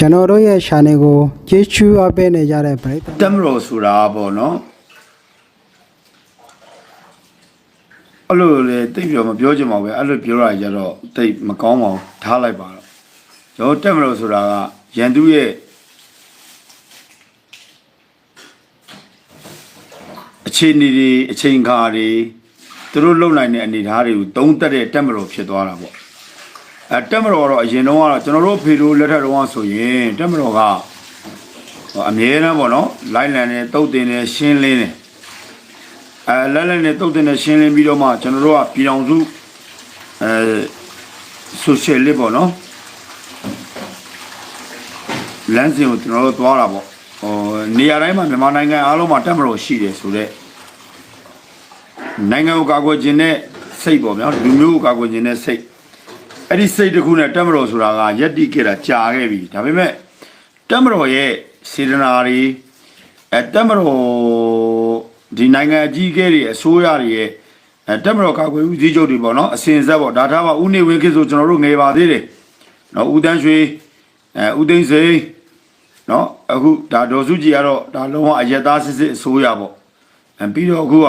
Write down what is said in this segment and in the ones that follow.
ကျွန်တော်တို့ရဲ့ channel ကိုကျေးဇူးအပ်ပေးနေကြတဲ့ပရိသတ်တက်မတော်ဆိုတာပေါ့နော်အဲ့လိုလေတိတ်ပြောမပြောချင်ပါဘူးပဲအဲ့လိုပြောရကြတော့တိတ်မကောင်းပါဘူးထားလိုက်ပါတော့ကျွန်တော်တက်မတော်ဆိုတာကရန်သူရဲ့အခြေအနေတွေအချိန်ခါတွေသူတို့လုံနိုင်တဲ့အနေအထားတွေကိုသုံးသက်တဲ့တက်မတော်ဖြစ်သွားတာပေါ့ အဲတက်မတော်ကတော့အရင်တော့ကတော့ကျွန်တော်တို့ဖေတို့လက်ထက်တော့ဆိုရင်တက်မတော်ကဟိုအမြဲတမ်းပေါ့နော်လိုက်လံနေတုတ်တင်နေရှင်းလင်းနေအဲလက်လက်နဲ့တုတ်တင်နေရှင်းလင်းပြီးတော့မှကျွန်တော်တို့ကပြည်တော်စုအဲဆိုရှယ်လစ်ပေါ့နော်လမ်းစဉ်ကိုကျွန်တော်တို့သွားတာပေါ့ဟိုနေရာတိုင်းမှာမြန်မာနိုင်ငံအားလုံးမှာတက်မလို့ရှိတယ်ဆိုတော့နိုင်ငံကိုကာကွယ်ခြင်းနဲ့စိတ်ပေါ့ဗျာလူမျိုးကိုကာကွယ်ခြင်းနဲ့စိတ် အဲ့ဒီစိတ်တစ်ခုနဲ့တက်မလို့ဆိုတာကယက်တိခဲ့တာကြာခဲ့ပြီဒါပေမဲ့တက်မတော်ရဲ့စေတနာတွေအဲတက်မတော်ဒီနိုင်ငံအကြီးအကဲတွေအစိုးရတွေရဲ့အဲတက်မတော်ကာကွယ်ဦးစီးချုပ်တွေပေါ့နော်အစင်ဆက်ပေါ့ဒါထားပါဦးနေဝင်းခေတ်ဆိုကျွန်တော်တို့ငယ်ပါသေးတယ်နော်ဦးတန်းရွှေအဲဦးသိန်းစိန်နော်အခုဒါဒေါ်စုကြည်ကတော့ဒါလုံးဝအယက်သားစစ်စစ်အစိုးရပေါ့အဲပြီးတော့အခုက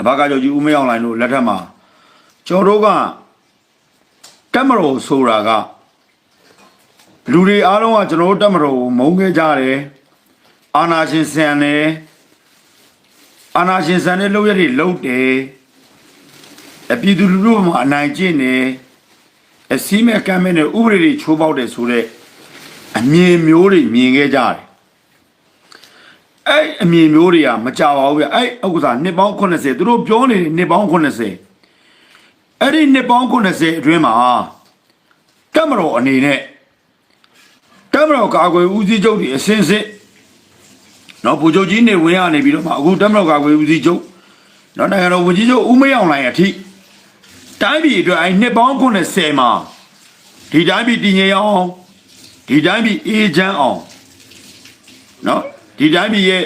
အဘကကြောင့်ကြီးဦးမရောက်လိုင်းတို့လက်ထက်မှာကျွန်တော်တို့က တက်မတော်ဆိုတာကလူတွေအားလုံးကကျွန်တော်တို့တက်မတော်ကိုမုန်းခဲ့ကြတယ်အာနာရှင်ဆန်တယ်အာနာရှင်ဆန်တဲ့လုပ်ရည်လုပ်တယ်အပြည်သူလူထုမှာအနိုင်ကျင့်တယ်အစည်းမဲ့ကမ်းမဲ့နဲ့ဥပဒေတွေချိုးပေါက်တယ်ဆိုတော့အမြင်မျိုးတွေမြင်ခဲ့ကြတယ်အဲ့အမြင်မျိုးတွေကမကြပါဘူးဗျအဲ့ဥက္ကဋ္ဌနှစ်ပေါင်း80သူတို့ပြောနေတယ်နှစ်ပေါင်း80 အဲ့ဒီနှစ်ပေါင်း80အတွင်းမှာတက်မတော်အနေနဲ့တမတော်ကာကွယ်ဦးစီးချုပ်ဒီအစင်းစစ်နော်ဗိုလ်ချုပ်ကြီးနေဝင်ရနေပြီးတော့မှအခုတမတော်ကာကွယ်ဦးစီးချုပ်နော်နိုင်ငံတော်ဝန်ကြီးချုပ်ဦးမင်းအောင်လှိုင်အထိတိုင်းပြည်အတွက်အဲနှစ်ပေါင်း90မှာဒီတိုင်းပြည်တည်ငြိမ်အောင်ဒီတိုင်းပြည်အေးချမ်းအောင်နော်ဒီတိုင်းပြည်ရဲ့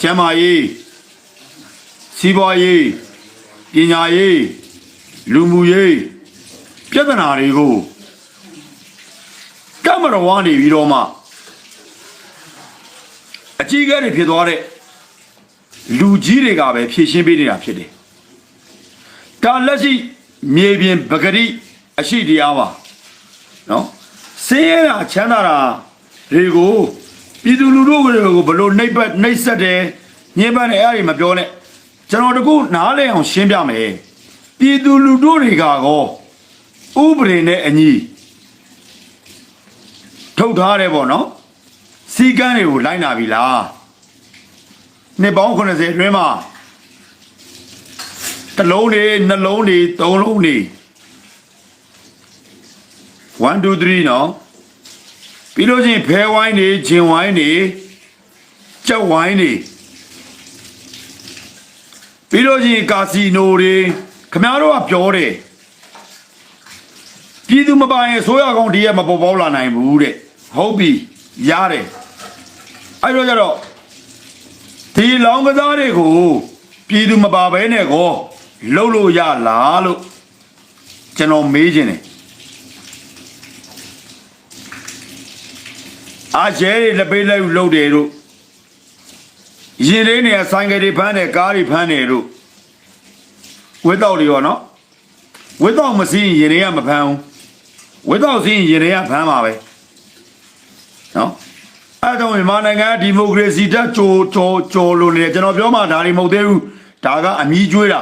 ကျန်းမာရေးစီးပွားရေးပညာရေး လူမှုရေးပြဿနာတွေကိုကမ္မတော်ကနေပြီးတော့မှအကြီးအကဲတွေဖြစ်သွားတဲ့လူကြီးတွေကပဲဖြည့်ရှင်းပေးနေတာဖြစ်တယ်။ဒါလက်ရှိမြေပြင်ပဂရိအရှိတရားပါနော်။စင်းရတာချမ်းသာတာတွေကိုပြည်သူလူထုတွေကိုဘယ်လို့နှိပ်ပတ်နှိပ်ဆက်တယ်ညှင်းပန်းတယ်အဲ့ဒါတွေမပြောနဲ့ကျွန်တော်တကူနားလဲအောင်ရှင်းပြမယ်။ ပြည်သူလူထုတွေကကောဥပဒေနဲ့အညီထုတ်ထားတယ်ပေါ့နော်စီကန်းတွေကိုလိုက်နာပြီလားနှစ်ပေါင်း80အတွင်းမှာတစ်လုံးနေနှလုံးနေသုံးလုံးနေ1 2 3နော်ပြီးလို့ချင်းဖဲဝိုင်းနေဂျင်ဝိုင်းနေကြက်ဝိုင်းနေပြီးလို့ချင်းကာစီနိုတွေ ခမားတို့ကပြောတယ်ပြည်သူမပိုင်ရင်ဆိုရကောင်ဒီရက်မပေါ်ပေါက်လာနိုင်ဘူးတဲ့ဟုတ်ပြီရတယ်အဲ့တော့ကျတော့ဒီလောင်းကစားတွေကိုပြည်သူမပါဘဲနဲ့ကိုလှုပ်လို့ရလားလို့ကျွန်တော်မေးခြင်းတယ်အားကျဲတွေလက်ပေးလက်ယူလှုပ်တယ်တို့ရင်လေးနေရဆိုင်ကယ်တွေဖမ်းတယ်ကားတွေဖမ်းတယ်တို့ ဝက်တော့တွေရောနော်ဝက်တော့မစင်းရင်ရင်တွေကမဖမ်းဘူးဝိသောက်စင်းရင်တွေကဖမ်းပါပဲနော်အဲ့တော့မြန်မာနိုင်ငံဒီမိုကရေစီတက်ကြိုကြိုကြိုလို့နေတယ်ကျွန်တော်ပြောမှဒါတွေမဟုတ်သေးဘူးဒါကအမြည်ကျွေးတာ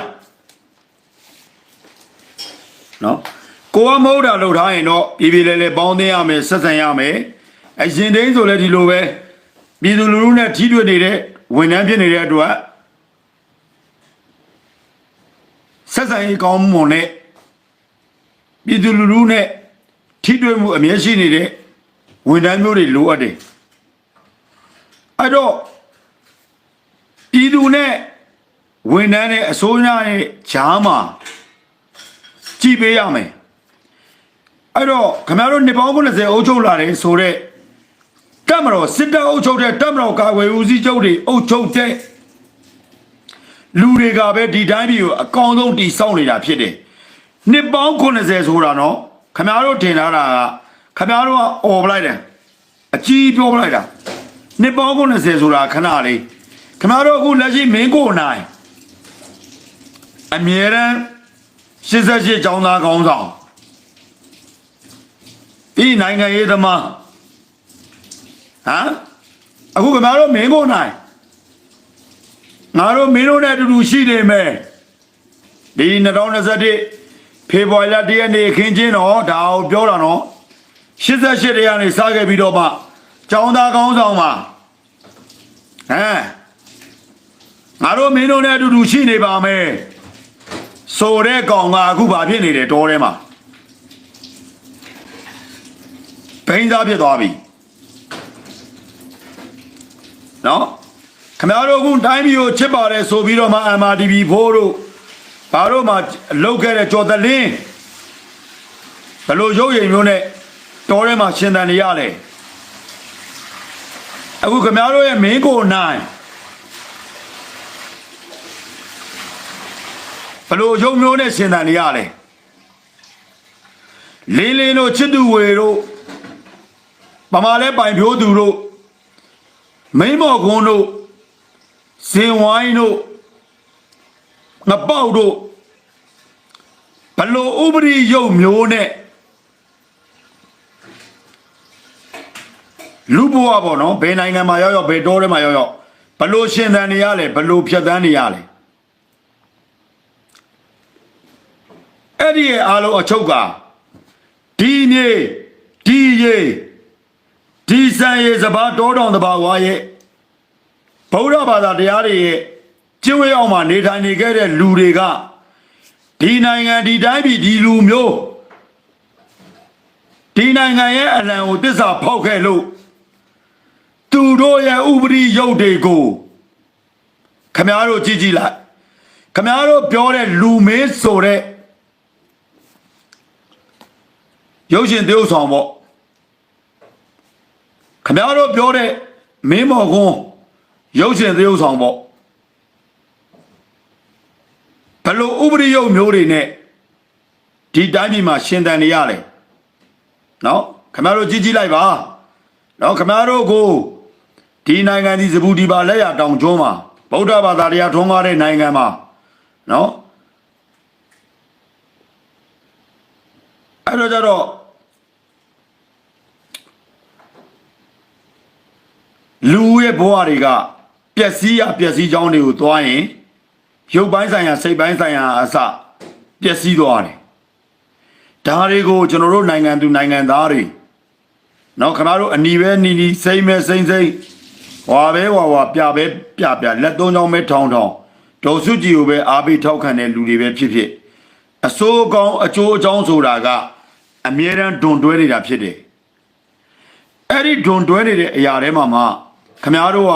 နော်ကိုကမဟုတ်တာလုပ်ထားရင်တော့ပြည်ပြည်လဲလဲပေါင်းသိရမယ်ဆက်ဆံရမယ်အရင်တိန်းဆိုလဲဒီလိုပဲပြည်သူလူထုနဲ့ထိတွေ့နေတဲ့ဝန်ထမ်းဖြစ်နေတဲ့အတွက် ဆက်ဆံရေးကောင်းမွန်တဲ့ပြည်သူလူထုနဲ့ထိတွေ့မှုအမြဲရှိနေတဲ့ဝန်ထမ်းမျိုးတွေလိုအပ်တယ်အဲ့တော့ပြည်သူနဲ့ဝန်ထမ်းနဲ့အစိုးရရဲ့ဂျားမှာကြည်ပေးရမယ်အဲ့တော့ခင်ဗျားတို့နှစ်ပေါင်း90အုပ်ချုပ်လာတယ်ဆိုတော့တက်မတော်စစ်တပ်အုပ်ချုပ်တဲ့တက်မတော်ကာကွယ်ဦးစီးချုပ်တွေအုပ်ချုပ်တဲ့ လူတွေကပဲဒီတိုင်းပြည်ကိုအကောင်ဆုံးတီဆောက်နေတာဖြစ်တယ်နှစ်ပေါင်း80ဆိုတာနော်ခမရတို့ထင်ထားတာကခင်ဗျားတို့ကអော်ပလိုက်တယ်အကြီးပြောပလိုက်တာနှစ်ပေါင်း90ဆိုတာခဏလေးခင်ဗျားတို့အခုလက်ရှိမင်းကိုနိုင်အမြဲတမ်း88ကျောင်းသားကောင်းဆောင်ဒီနိုင်ငံရေးသမားဟမ်အခုခင်ဗျားတို့မင်းကိုနိုင် ငါတို့မင်းတို့နဲ့အတူတူရှိနေမယ်ဒီ2021ဖေဖော်ဝါရီလ1ရက်နေ့အခင်းချင်းတော့ဒါကိုပြောတာနော်88တရားနေစားခဲ့ပြီးတော့မှကျောင်းသားကောင်းဆောင်မှာဟမ်ငါတို့မင်းတို့နဲ့အတူတူရှိနေပါမယ်ဆိုတဲ့ကောင်ကအခုဘာဖြစ်နေတယ်တောထဲမှာဘိန်းသားဖြစ်သွားပြီနော် ခင်ဗျားတို့အခုတိုင်းပြည်ကိုချစ်ပါတယ်ဆိုပြီးတော့မှ MRTV ဖိုးတို့ဘာတို့မှလုတ်ခဲ့တဲ့ကြော်သလင်းဘယ်လိုရုပ်ရည်မျိုးနဲ့တောထဲမှာရှင်သန်နေရလဲအခုခင်ဗျားတို့ရဲ့မင်းကိုနိုင်ဘယ်လိုရုပ်မျိုးနဲ့ရှင်သန်နေရလဲလင်းလင်းတို့ချစ်သူဝေတို့ပမာလဲပိုင်ဖြိုးသူတို့မိမ့်မော်ကွန်းတို့ ဇင်ဝိုင်းတို့ငပေါက်တို့ဘလို့ဥပရိယုတ်မျိုးနဲ့လူဘဝပေါ့နော်ဘယ်နိုင်ငံမှာရောက်ရောက်ဘယ်တောထဲမှာရောက်ရောက်ဘလို့ရှင်သန်နေရလဲဘလို့ဖြတ်သန်းနေရလဲအဲ့ဒီရဲ့အားလုံးအချုပ်ကဒီမြေဒီရေဒီစံရေစဘာတောတောင်တဘာဝရဲ့ ဗုဒ္ဓဘာသာတရားတွေရဲ့ကျင့်ဝတ်အောင်မှာနေထိုင်နေခဲ့တဲ့လူတွေကဒီနိုင်ငံဒီတိုင်းပြည်ဒီလူမျိုးဒီနိုင်ငံရဲ့အလံကိုတစ္ဆာဖောက်ခဲ့လို့သူတို့ရဲ့ဥပရိယုတ်တွေကိုခမားတို့ကြည့်ကြည့်လိုက်ခမားတို့ပြောတဲ့လူမင်းဆိုတဲ့ရုပ်ရှင်သရုပ်ဆောင်ပေါ့ခမားတို့ပြောတဲ့မင်းမော်ကွန်း ရုပ်ရှင်သရုပ်ဆောင်ပေါ့ဘလို့ဥပရိယုတ်မျိုးတွေနဲ့ဒီတိုင်းပြည်မှာရှင်သန်နေရတယ်နော်ခမားတို့ကြည့်ကြည့်လိုက်ပါနော်ခမားတို့ကိုဒီနိုင်ငံဒီစပူဒီပါလက်ရတောင်ကျွန်းမှာဗုဒ္ဓဘာသာတရားထွန်းကားတဲ့နိုင်ငံမှာနော်အဲ့တော့ကြတော့လူရဲ့ဘဝတွေကပျ က်စီးရပျက်စီးကြောင်းတွေကိုသွားရင်ရုပ်ပိုင်းဆိုင်ရာစိတ်ပိုင်းဆိုင်ရာအစပျက်စီးသွားတယ်ဒါတွေကိုကျွန်တော်တို့နိုင်ငံသူနိုင်ငံသားတွေနော်ခင်ဗျားတို့အနီပဲနီနီစိမ့်မဲစိမ့်စိမ့်ဝါပဲဝါဝါပြပဲပြပြလက်သုံးချောင်းပဲထောင်းထောင်းဒေါ်စုကြည်ကိုပဲအားပေးထောက်ခံတဲ့လူတွေပဲဖြစ်ဖြစ်အစိုးကောင်းအကျိုးအကြောင်းဆိုတာကအမြဲတမ်းဒွန်တွဲနေတာဖြစ်တယ်အဲ့ဒီဒွန်တွဲနေတဲ့အရာတွေမှာမှခမားတို့က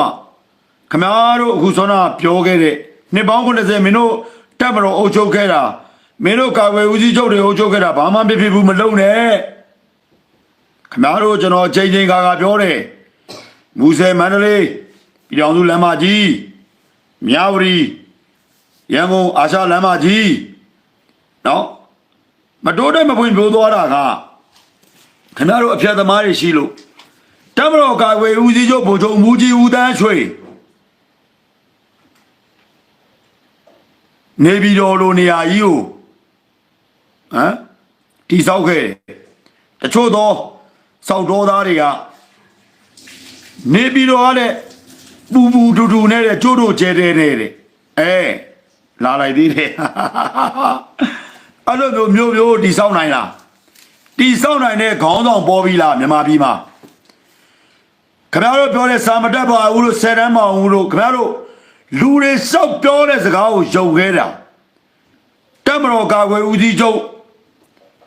ခမားတို့အခုဆောနာပြောခဲ့တဲ့နှစ်ပေါင်း90မင်းတို့တက်မတော်အုပ်ချုပ်ခဲ့တာမင်းတို့ကာကွယ်ဦးစီးချုပ်တွေအုပ်ချုပ်ခဲ့တာဘာမှမဖြစ်ဘူးမလုံနဲ့ခမားတို့ကျွန်တော်ချိန်ချိန်ခါခါပြောတယ်မူဆယ်မန္တလေးပြည်တော်စုလမ်းမကြီးမြဝတီရန်ကုန်အာရှလမ်းမကြီးနော်မတိုးတဲ့မပွင့်ပြိုးသွားတာကခင်ဗျားတို့အဖျက်သမားတွေရှိလို့တမတော်ကာကွယ်ဦးစီးချုပ်ဗိုလ်ချုပ်မူကြီးဦးတန်းချွေ နေပြည်တော်လိုနေရာကြီးကိုဟမ်တိဆောက်ခဲ့တယ်တချို့သောစောက်တော်သားတွေကနေပြီးတော့တဲ့ပူပူတူတူနဲ့တဲ့ကျိုးတို့ကျဲတဲတဲ့တဲ့အဲလာလိုက်သေးတယ်အဲ့လိုမျိုးမျိုးမျိုးတိဆောက်နိုင်လားတိဆောက်နိုင်တဲ့ခေါင်းဆောင်ပေါ်ပြီလားမြန်မာပြည်မှာခင်ဗျားတို့ပြောတဲ့စာမတက်ပါဘူးလို့ဆယ်တန်းမအောင်ဘူးလို့ခင်ဗျားတို့ လူတွေစောက်ပြောတဲ့စကားကိုယုံခဲ့တာတက်မတော်ကာကွယ်ဦးစီးချုပ်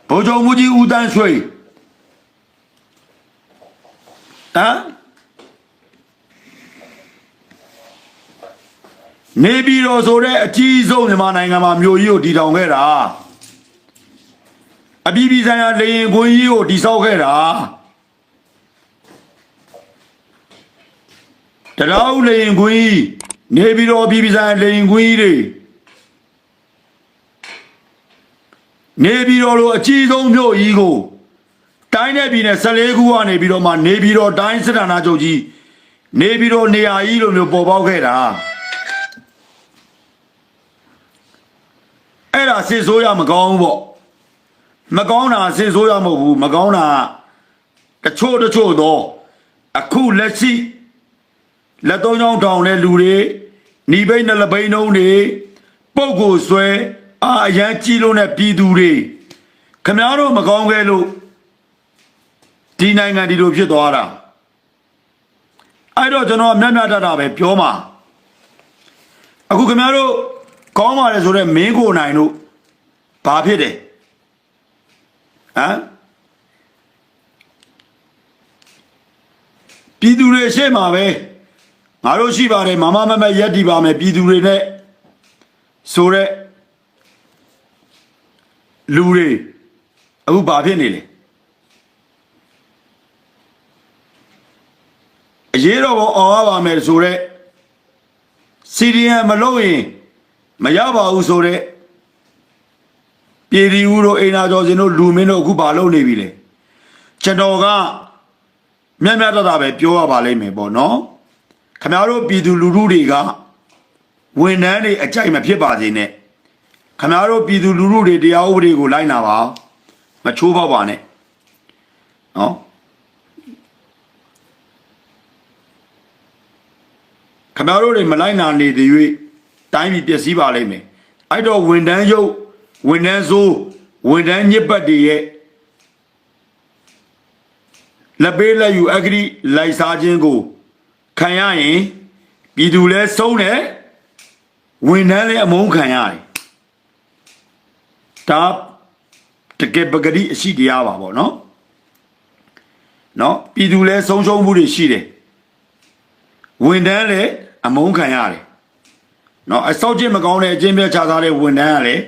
ဗိုလ်ချုပ်မူကြီးဦးတန်းရွှေဟမ်နေပြည်တော်ဆိုတဲ့အကြီးဆုံးမြန်မာနိုင်ငံမှာမြို့ကြီးကိုတည်ထောင်ခဲ့တာအပြည်ပြည်ဆိုင်ရာလေရင်ခွင်းကြီးကိုတည်ဆောက်ခဲ့တာတရားဥလေရင်ခွင်းကြီး နေပြည်တော်အပြည်ပြည်ဆိုင်ရာလေရင်ခွင်းကြီးတွေနေပြည်တော်လိုအကြီးဆုံးမြို့ကြီးကိုတိုင်းနဲ့ပြည်နယ်14ခုကနေပြီးတော့မှနေပြီးတော့တိုင်းစစ်ဌာနချုပ်ကြီးနေပြီးတော့နေရာကြီးလိုမျိုးပေါ်ပေါက်ခဲ့တာအဲ့ဒါစစ်ဆိုးရမကောင်းဘူးပေါ့မကောင်းတာစစ်ဆိုးရမဟုတ်ဘူးမကောင်းတာတချို့တချို့တော့အခုလက်ရှိ လက်သုံးချောင်းထောင်တဲ့လူတွေหนีဘိန်းနဲ့လဘိန်းနှုံးတွေပုတ်ကိုဆွဲအာအရန်ကြီးလုံးတဲ့ပြည်သူတွေခမားတို့မကောင်းခဲ့လို့ဒီနိုင်ငံဒီလိုဖြစ်သွားတာအဲ့တော့ကျွန်တော်မျက်မျက်တတာပဲပြောမှာအခုခင်ဗျားတို့ကောင်းပါတယ်ဆိုတော့မင်းကိုနိုင်တို့ဘာဖြစ်တယ်ဟမ်ပြည်သူတွေရှေ့မှာပဲ ငါတို့ရှိပါတယ်မမမမရက်တီပါမယ်ပြည်သူတွေနဲ့ဆိုတော့လူတွေအခုဘာဖြစ်နေလဲအရေးတော်ပုံအောင်ရပါမယ်ဆိုတော့စီရီယံမလုပ်ရင်မရပါဘူးဆိုတော့ပြည်ဒီဦးတို့အိမ်နာကျော်စင်တို့လူမင်းတို့အခုဘာလုပ်နေပြီလဲကျွန်တော်ကမြတ်မြတ်တတာပဲပြောရပါလိမ့်မယ်ပေါ့နော် ခမရတို့ပြည်သူလူထုတွေကဝန်ထမ်းတွေအကြိုက်မဖြစ်ပါစေနဲ့ခမရတို့ပြည်သူလူထုတွေတရားဥပဒေကိုလိုက်နာပါမချိုးဖောက်ပါနဲ့နော်ခမရတို့တွေမလိုက်နာနေသေး၍တိုင်းပြည်ပျက်စီးပါလိမ့်မယ်အဲ့တော့ဝန်တန်းရုပ်ဝန်တန်းစိုးဝန်တန်းညစ်ပတ်တွေရဲ့လက်ပေးလက်ယူအဂရိလိုက်စားခြင်းကို ခံရရင်ပြည်သူလဲဆုံးတယ်ဝန်တန်းလဲအမုန်းခံရတယ်ဒါတကယ်ပဂရိအရှိတရားပါပေါ့နော်နော်ပြည်သူလဲဆုံးရှုံးမှုတွေရှိတယ်ဝန်တန်းလည်းအမုန်းခံရတယ်။နော်အစောက်ကျင့်မကောင်းတဲ့အကျင့်ပြချထားတဲ့ဝန်တန်းကလည်း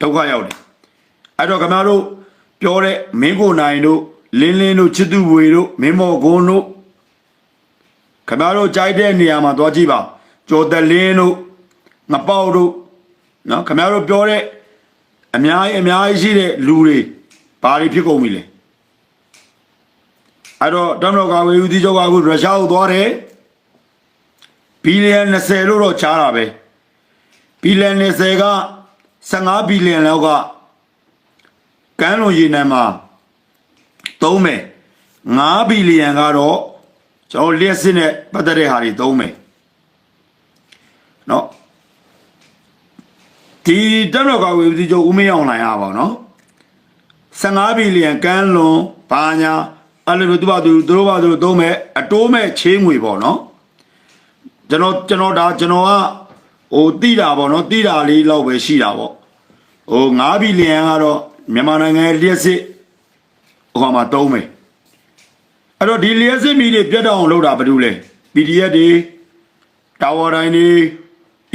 ဒုက္ခရောက်တယ်။အဲ့တော့ခင်ဗျားတို့ပြောတဲ့မင်းကိုနိုင်တို့လင်းလင်းတို့ချစ်သူဝေတို့မင်းမော်ကုန်းတို့ ခင်ဗျားတို့ကြိုက်တဲ့နေရာမှာသွားကြည့်ပါ။ကျော်တလင်းတို့ငပေါက်တို့နော်ခင်ဗျားတို့ပြောတဲ့အများကြီးအများကြီးရှိတဲ့လူတွေဘာတွေဖြစ်ကုန်ပြီလဲ။အဲ့တော့တမတော်ကာဝေဦးဒီကျော်ကအခုရုရှားကိုသွားတယ်။ဘီလီယံ20လို့တော့ချားတာပဲဘီလီယံ20က15ဘီလီယံလောက်ကကမ်းလွန်ရေနံမှာသုံးမယ်5ဘီလီယံကတော့ ကျွန်တော်လျှက်စစ်နဲ့ပတ်သက်တဲ့ဟာတွေသုံးမယ်เนาะဒီတက်တော့ကဝေဦးစီချုပ်ဦးမင်းအောင်နိုင်ရပါတော့15ဘီလီယံကမ်းလွန်ဘာညာအဲ့လိုမျိုးသူ့ဘာသူသူတို့ဘာသူသုံးမယ်အတိုးမဲ့ချင်းငွေပေါ့နော် ကျွန်တော်ကျွန်တော်ဒါကျွန်တော်ကဟိုတိတာပေါ့နော်တိတာလေးလောက်ပဲရှိတာပေါ့ဟို9ဘီလီယံကတော့မြန်မာနိုင်ငံရဲ့လျှက်စစ်ဟိုမှာတုံးမယ် အဲ့တော့ဒီလျှက်စစ်မီတွေပြတ်တော့အောင်လုပ်တာဘာလို့လဲ PDF တွေတာဝါတိုင်းတွေ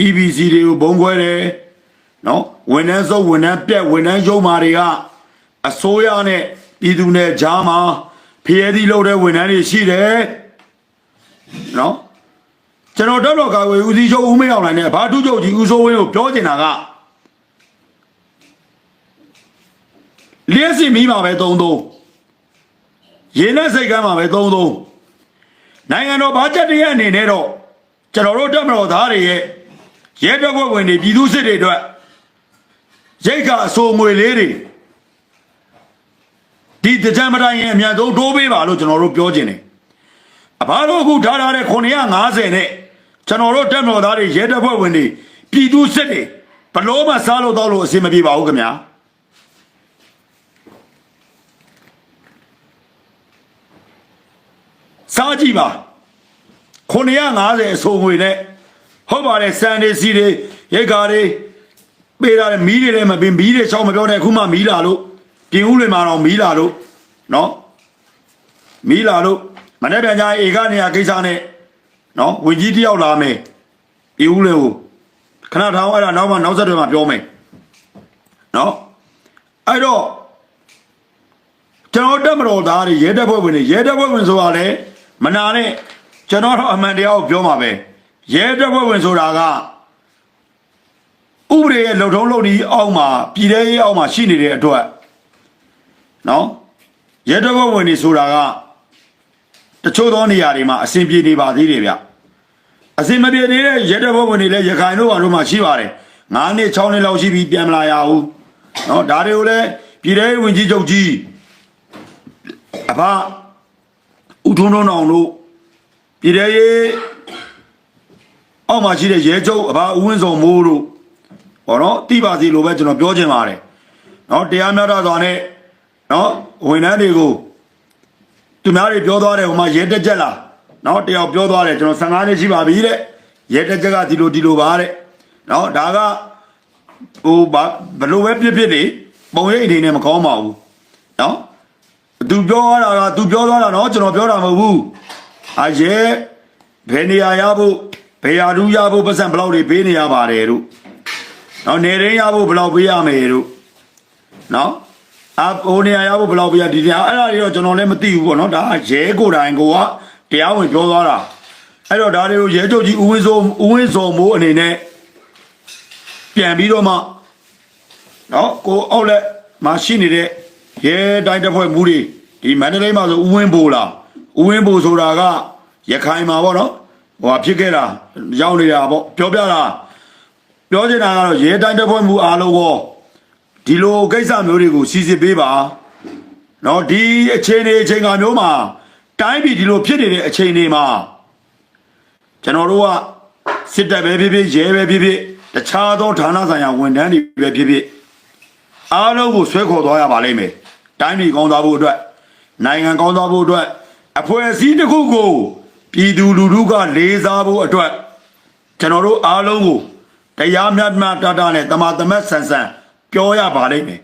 EBC တွေကိုဘုံခွဲတယ်နော်ဝန်ထမ်းစုပ်ဝန်ထမ်းပြက်ဝန်ထမ်းရုံမာတွေကအစိုးရနဲ့ပြည်သူနဲ့ကြားမှာဖျဲသီးလုပ်တဲ့ဝန်ထမ်းတွေရှိတယ်နော်ကျွန်တော်တက်တော်ကာဝေဦးစီးချုပ်ဦးမေအောင်နိုင်နဲ့ဘာထုချုပ်ကြီးဦးစိုးဝင်းကိုပြောချင်တာကလျှက်စီမီးမှာပဲသုံးသုံး ရင်းနဲ့စိတ်ကမ်းမှာပဲသုံးသုံးနိုင်ငံတော်ဘာချက်တရအနေနဲ့တော့ကျွန်တော်တို့တက်မတော်သားတွေရဲ့ရဲတပ်ဖွဲ့ဝင်တွေပြည်သူစစ်တွေအတွက်ရိတ်ကအစိုးငွေလေးတွေဒီတကြံမတိုင်းရင်အများဆုံးတိုးပေးပါလို့ကျွန်တော်တို့ပြောချင်တယ်အဘာလို့အခုထားထားတဲ့950နဲ့ကျွန်တော်တို့တက်မတော်သားတွေရဲတပ်ဖွဲ့ဝင်တွေပြည်သူစစ်တွေဘလို့မှစားလို့တော့လို့အဆင်မပြေပါဘူးခင်ဗျာ စားကြည့်ပါ950အဆိုငွေနဲ့ဟုတ်ပါတယ်စံတွေစီတွေရိတ်ကာတွေပေးတာလည်းမီးတွေလည်းမပင်မီးတွေချောင်းမပြောနဲ့အခုမှမီးလာလို့ပြင်ဦးလွင်မှာတော့မီးလာလို့နော်မီးလာလို့မနေ့ပြန်ကြဧကနေရကိစ္စနဲ့နော်ဝင်ကြီးတယောက်လာမယ်ဒီဦးလေးကိုခဏထောင်းအဲ့ဒါနောက်မှနောက်ဆက်တွဲမှာပြောမယ်နော်အဲ့တော့ကျွန်တော်တက်မတော်သားတွေရဲတပ်ဖွဲ့ဝင်တွေရဲတပ်ဖွဲ့ဝင်ဆိုတာလေ မနာနဲ့ကျွန်တော်တော့အမှန်တရားကိုပြောမှာပဲရဲတပ်ဖွဲ့ဝင်ဆိုတာကဥပဒေရဲ့လုံထုံးလုံနည်းအောက်မှာပြည်ထဲရေးအောက်မှာရှိနေတဲ့အတွက်နော်ရဲတပ်ဖွဲ့ဝင်တွေဆိုတာကတချို့သောနေရာတွေမှာအဆင်ပြေနေပါသေးတယ်ဗျအဆင်မပြေနေတဲ့ရဲတပ်ဖွဲ့ဝင်တွေလည်းရခိုင်တို့ဘာလို့မှရှိပါတယ်9နှစ်6နှစ်လောက်ရှိပြီပြန်မလာရဘူးနော်ဒါတွေကိုလည်းပြည်ထောင်ဝင်ကြီးချုပ်ကြီးအဖ ဦးထုံးထုံးအောင်တို့ပြည်ထောင်ရေးအောက်မှာရှိတဲ့ရဲချုပ်အဖဦးဝင်းစောမိုးတို့ဟောနော်တိပါစီလိုပဲကျွန်တော်ပြောချင်ပါတယ်နော်တရားမျှတစွာနဲ့နော်ဝန်ထမ်းတွေကိုသူများတွေပြောသွားတယ်ဟိုမှာရဲတက်ချက်လားနော်တယောက်ပြောသွားတယ်ကျွန်တော်15နှစ်ရှိပါပြီတဲ့ရဲတက်ချက်ကဒီလိုဒီလိုပါတဲ့နော်ဒါကဟိုဘာဘလို့ပဲဖြစ်ဖြစ်နေပုံရိပ်အနေနဲ့မကောင်းပါဘူးနော် သူပြောသွားတာကသူပြောသွားတာနော်ကျွန်တော်ပြောတာမဟုတ်ဘူးအရဲဘယ်နေရာရဖို့ဘယ်ရာထူးရဖို့ပတ်စံဘယ်လောက်တွေပေးနေရပါတယ်တို့နော်နေရင်းရဖို့ဘယ်လောက်ပေးရမယ်တို့နော်အဟိုနေရာရဖို့ဘယ်လောက်ပေးရဒီနေရာအဲ့ဒါတွေတော့ကျွန်တော်လည်းမသိဘူးပေါ့နော်ဒါကရဲကိုယ်တိုင်ကိုကတရားဝင်ပြောသွားတာအဲ့တော့ဒါတွေကိုရဲချုပ်ကြီးဦးဝင်းစောဦးဝင်းစောမိုးအနေနဲ့ပြန်ပြီးတော့မှနော်ကိုအောက်လက်မရှိနေတဲ့ ရဲတိုင်းတပ်ဖွဲ့မှုတွေဒီမန္တလေးမှာဆိုဦးဝင်းဘိုလားဦးဝင်းဘိုဆိုတာကရခိုင်မှာပေါ့နော်ဟိုဟာဖြစ်ခဲ့တာရောက်နေတာပေါ့ပြောပြတာပြောချင်တာကတော့ရဲတိုင်းတပ်ဖွဲ့မှုအားလုံးကောဒီလိုကိစ္စမျိုးတွေကိုစီစစ်ပေးပါနော်ဒီအခြေအနေအချိန်ကမျိုးမှာတိုင်းပြည်ဒီလိုဖြစ်နေတဲ့အချိန်တွေမှာကျွန်တော်တို့ကစစ်တပ်ပဲဖြစ်ဖြစ်ရဲပဲဖြစ်ဖြစ်တခြားသောဌာနဆိုင်ရာဝန်ထမ်းတွေပဲဖြစ်ဖြစ်အားလုံးကိုဆွဲခေါ်သွားရပါလိမ့်မယ် တိုင်းပြည်ကောင်းစားဖို့အတွက်နိုင်ငံကောင်းစားဖို့အတွက်အဖွဲ့အစည်းတစ်ခုကိုပြည်သူလူထုကလေးစားဖို့အတွက်ကျွန်တော်တို့အားလုံးကိုတရားမျှမျှတတနဲ့တမာတမတ်ဆန်ဆန်ပြောရပါလိမ့်မယ်